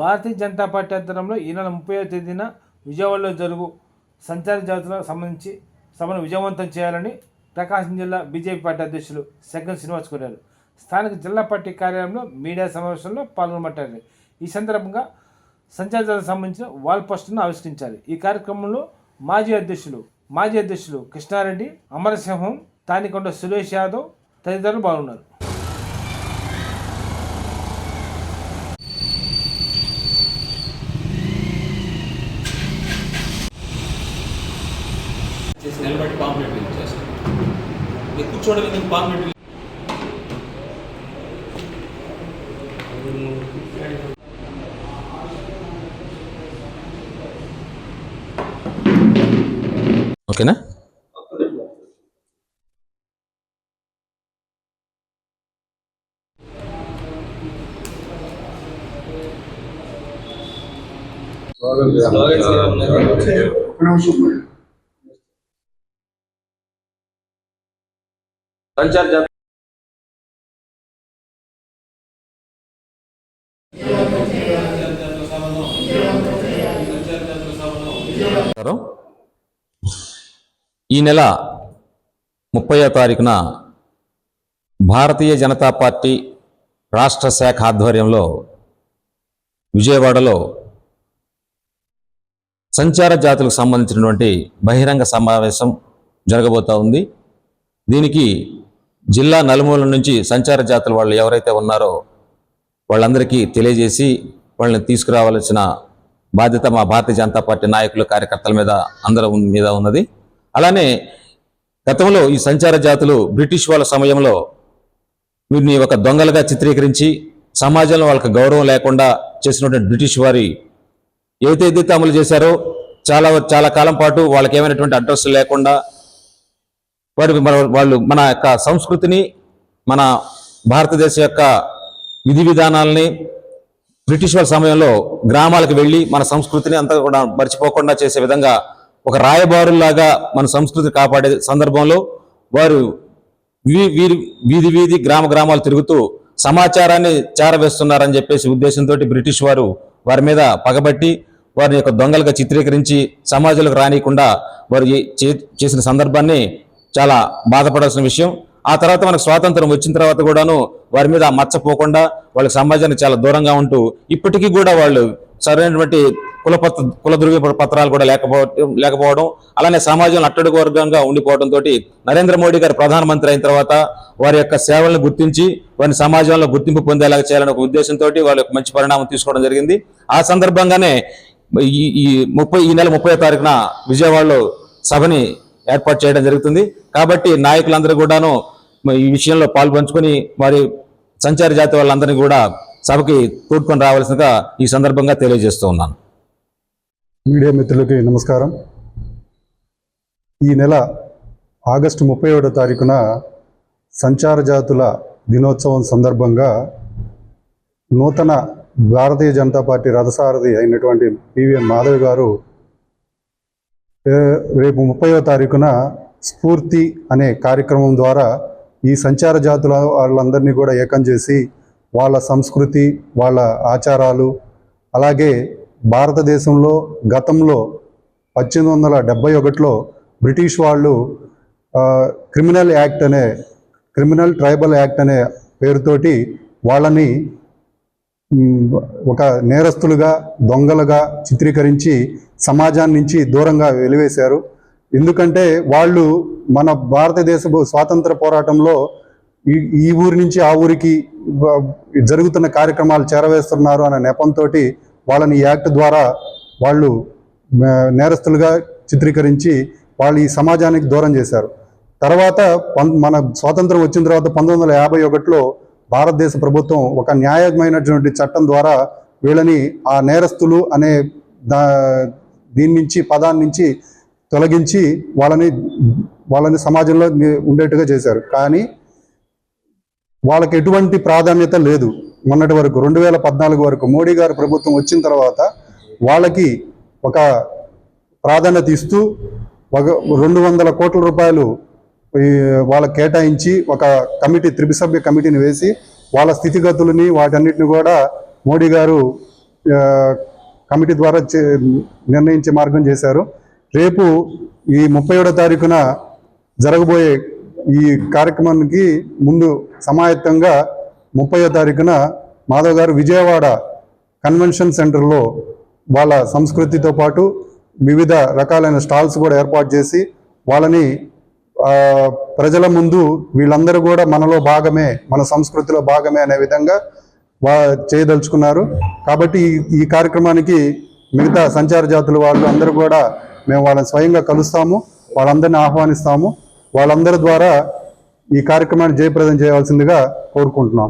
Bharatiya Janata party ఆధ్వర్యంలో ఈ నెల ముప్పై తేదీన విజయవాడలో జరుగు సంచార జాతరకు సంబంధించి సభను విజయవంతం చేయాలని ప్రకాశం జిల్లా బీజేపీ పార్టీ అధ్యక్షులు సెగ్గం శ్రీనివాస్ కోరారు. స్థానిక జిల్లా పార్టీ కార్యాలయంలో మీడియా సమావేశంలో పాల్గొనబట్టారు ఈ సందర్భంగా సంచార జాతరకు సంబంధించిన వాల్ పోస్టర్ను ఆవిష్కరించారు. ఈ కార్యక్రమంలో మాజీ అధ్యక్షులు మాజీ అధ్యక్షులు కృష్ణారెడ్డి అమరసింహం తానికొండ సురేష్ యాదవ్ తదితరులు పాల్గొన్నారు. చేసి నిలబడి పాంప్లెట్ రిలీజ్ చేస్తాం. కూర్చోవడం ఎందుకు పాంప్లెట్ ఓకేనా? సంచార్ జాతర. ఈ నెల ముప్పయో తారీఖున భారతీయ జనతా పార్టీ రాష్ట్ర శాఖ ఆధ్వర్యంలో విజయవాడలో సంచార జాతులకు సంబంధించినటువంటి బహిరంగ సమావేశం జరగబోతా ఉంది. దీనికి జిల్లా నలుమూల నుంచి సంచార జాతుల వాళ్ళు ఎవరైతే ఉన్నారో వాళ్ళందరికీ తెలియజేసి వాళ్ళని తీసుకురావాల్సిన బాధ్యత మా భారతీయ జనతా పార్టీ నాయకులు కార్యకర్తల మీద అందరి మీద ఉన్నది. అలానే గతంలో ఈ సంచార జాతులు బ్రిటిష్ వాళ్ళ సమయంలో వీరిని ఒక దొంగలుగా చిత్రీకరించి సమాజంలో వాళ్ళకి గౌరవం లేకుండా చేసినటువంటి బ్రిటిష్ వారి ఏదైతే అమలు చేశారో చాలా చాలా కాలం పాటు వాళ్ళకి ఏమైనటువంటి అడ్రస్ లేకుండా వారు వాళ్ళు మన యొక్క సంస్కృతిని మన భారతదేశం యొక్క విధి విధానాలని బ్రిటిష్ వాళ్ళ సమయంలో గ్రామాలకు వెళ్ళి మన సంస్కృతిని అంతా కూడా మర్చిపోకుండా చేసే విధంగా ఒక రాయబారులాగా మన సంస్కృతి కాపాడే సందర్భంలో వారు వీ- వీరి వీధి వీధి గ్రామ గ్రామాలు తిరుగుతూ సమాచారాన్ని చేరవేస్తున్నారని చెప్పేసి ఉద్దేశంతో బ్రిటిష్ వారు వారి మీద పగబట్టి వారి యొక్క దొంగలుగా చిత్రీకరించి సమాజంలోకి రానియకుండా వారు చే- చేసిన సందర్భాన్ని చాలా బాధపడాల్సిన విషయం. ఆ తర్వాత మనకు స్వాతంత్రం వచ్చిన తర్వాత కూడాను వారి మీద మచ్చపోకుండా వాళ్ళ సమాజాన్ని వాళ్ళకి సమాజానికి చాలా దూరంగా ఉంటూ ఇప్పటికీ కూడా వాళ్ళు సరైనటువంటి కుల పత్ర కుల ధృవీయ పత్రాలు కూడా లేకపోవడం లేకపోవడం అలానే సమాజంలో అట్టడుగు వర్గంగా ఉండిపోవడంతో నరేంద్ర మోడీ గారు ప్రధానమంత్రి అయిన తర్వాత వారి యొక్క సేవలను గుర్తించి వారిని సమాజంలో గుర్తింపు పొందేలాగా చేయాలనే ఒక ఉద్దేశంతో వాళ్ళు మంచి పరిణామం తీసుకోవడం జరిగింది. ఆ సందర్భంగానే ఈ ఈ ముప్పై ఈ నెల ముప్పై తారీఖున విజయవాడలో సభని ఏర్పాటు చేయడం జరుగుతుంది. కాబట్టి నాయకులందరూ కూడాను ఈ విషయంలో పాల్పంచుకొని మరి సంచార జాతి వాళ్ళందరినీ కూడా సభకి తోడ్కొని రావాల్సిందిగా ఈ సందర్భంగా తెలియజేస్తూ ఉన్నాను. మీడియా మిత్రులకి నమస్కారం. ఈ నెల ఆగస్టు ముప్పై ఏడో తారీఖున సంచార జాతుల దినోత్సవం సందర్భంగా నూతన భారతీయ జనతా పార్టీ రథసారథి అయినటువంటి పివిఎన్ మాధవ్ గారు రేపు ముప్పైవ తారీఖున స్ఫూర్తి అనే కార్యక్రమం ద్వారా ఈ సంచార జాతుల వాళ్ళందరినీ కూడా ఏకం చేసి వాళ్ళ సంస్కృతి వాళ్ళ ఆచారాలు అలాగే భారతదేశంలో గతంలో పద్దెనిమిది వందల డెబ్బై ఒకటిలో బ్రిటిష్ వాళ్ళు క్రిమినల్ యాక్ట్ అనే క్రిమినల్ ట్రైబల్ యాక్ట్ అనే పేరుతోటి వాళ్ళని ఒక నేరస్తులుగా దొంగలుగా చిత్రీకరించి సమాజాన్ని నుంచి దూరంగా వెలివేశారు. ఎందుకంటే వాళ్ళు మన భారతదేశ స్వాతంత్ర పోరాటంలో ఈ ఈ ఊరి నుంచి ఆ ఊరికి జరుగుతున్న కార్యక్రమాలు చేరవేస్తున్నారు అనే నెపంతో వాళ్ళని ఈ యాక్ట్ ద్వారా వాళ్ళు నేరస్తులుగా చిత్రీకరించి వాళ్ళు ఈ సమాజానికి దూరం చేశారు. తర్వాత పం- మన స్వాతంత్రం వచ్చిన తర్వాత పంతొమ్మిది వందల యాభై ఒకటిలో భారతదేశ ప్రభుత్వం ఒక న్యాయమైనటువంటి చట్టం ద్వారా వీళ్ళని ఆ నేరస్తులు అనే దా దీని నుంచి పదాన్ని నుంచి తొలగించి వాళ్ళని వాళ్ళని సమాజంలో ఉండేట్టుగా చేశారు. కానీ వాళ్ళకి ఎటువంటి ప్రాధాన్యత లేదు. మొన్నటి వరకు రెండు వేల పద్నాలుగు వరకు మోడీ గారు ప్రభుత్వం వచ్చిన తర్వాత వాళ్ళకి ఒక ప్రాధాన్యత ఇస్తూ ఒక రెండు వందల కోట్ల రూపాయలు వాళ్ళకి కేటాయించి ఒక కమిటీ త్రిభుసభ్య కమిటీని వేసి వాళ్ళ స్థితిగతులని వాటన్నిటిని కూడా మోడీ గారు కమిటీ ద్వారా చే- నిర్ణయించే మార్గం చేశారు. రేపు ఈ ముప్పై ఏడో తారీఖున జరగబోయే ఈ కార్యక్రమానికి ముందు సమాయత్తంగా ముప్పై తారీఖున మాధవ్ గారు విజయవాడ కన్వెన్షన్ సెంటర్లో వాళ్ళ సంస్కృతితో పాటు వివిధ రకాలైన స్టాల్స్ కూడా ఏర్పాటు చేసి వాళ్ళని ప్రజల ముందు వీళ్ళందరూ కూడా మనలో భాగమే మన సంస్కృతిలో భాగమే అనే విధంగా వా చేయదలుచుకున్నారు. కాబట్టి ఈ- కార్యక్రమానికి మిగతా సంచార జాతుల వాళ్ళు అందరూ కూడా మేము వాళ్ళని స్వయంగా కలుస్తాము వాళ్ళందరినీ ఆహ్వానిస్తాము. వాళ్ళందరి ద్వారా ఈ కార్యక్రమాన్ని జయప్రదం చేయవలసిందిగా కోరుకుంటున్నాం.